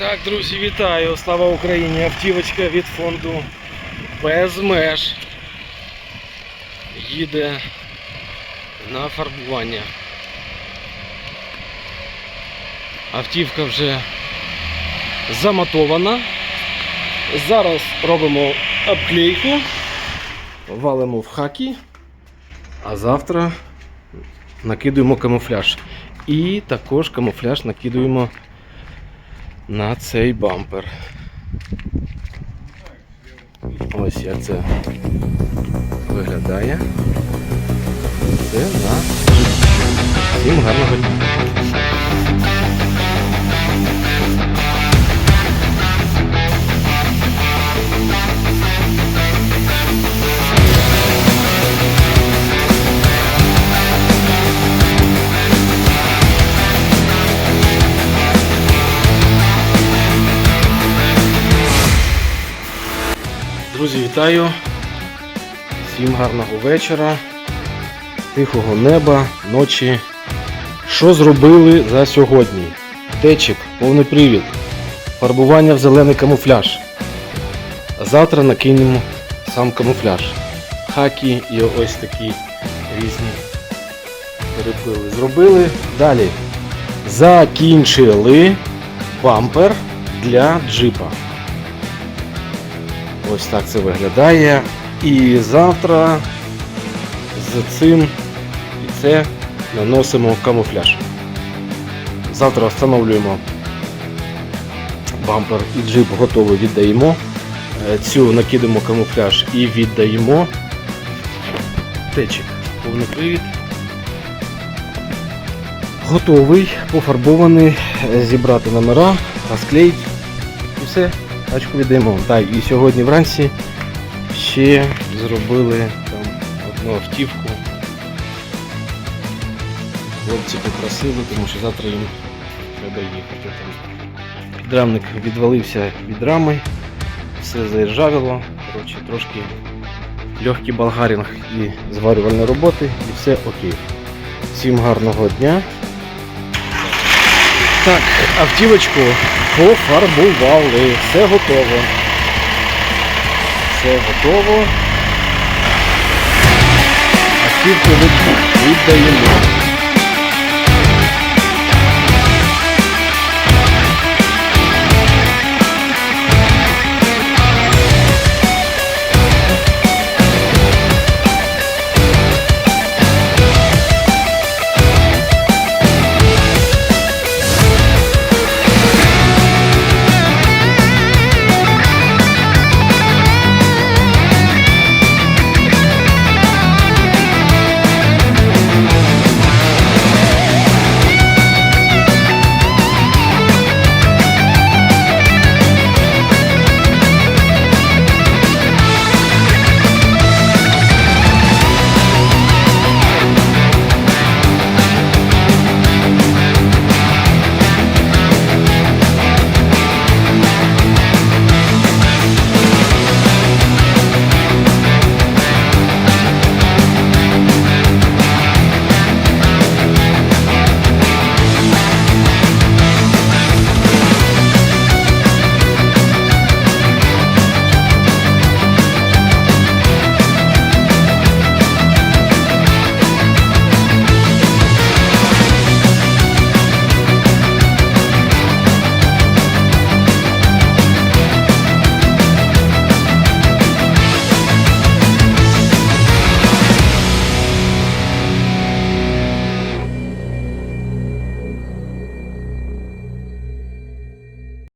Так, друзі, вітаю! Слава Україні! Автівочка від фонду без меж їде на фарбування. Автівка вже замотована. Зараз робимо обклейку, валимо в хаки, а завтра накидуємо камуфляж. І також камуфляж накидуємо на цей бампер. Ось як це виглядає. Це на всім гарного дня. Друзі, вітаю! Всім гарного вечора, тихого неба, ночі. Що зробили за сьогодні? Течик, повний привід, фарбування в зелений камуфляж. Завтра накинемо сам камуфляж. Хаки і ось такі різні перепили. Зробили. Далі закінчили бампер для джипа. Ось так це виглядає. І завтра з цим і це наносимо камуфляж. Завтра встановлюємо бампер і джип готовий віддаємо. Е, Цю накидаємо камуфляж і віддаємо. Течик, повний привід. Готовий, пофарбований, е, зібрати номера, розклеїть і все. Тачку віддаємо. Так, і сьогодні вранці ще зробили там одну автівку. Хлопці попросили, тому що завтра їм треба їхати. Там. Підрамник відвалився від рами, все заіржавіло. Коротше, трошки легкий болгаринг і зварювальні роботи і все окей. Всім гарного дня. Так, автівочку пофарбували. Все готово. Все готово. Автівку від- віддаємо.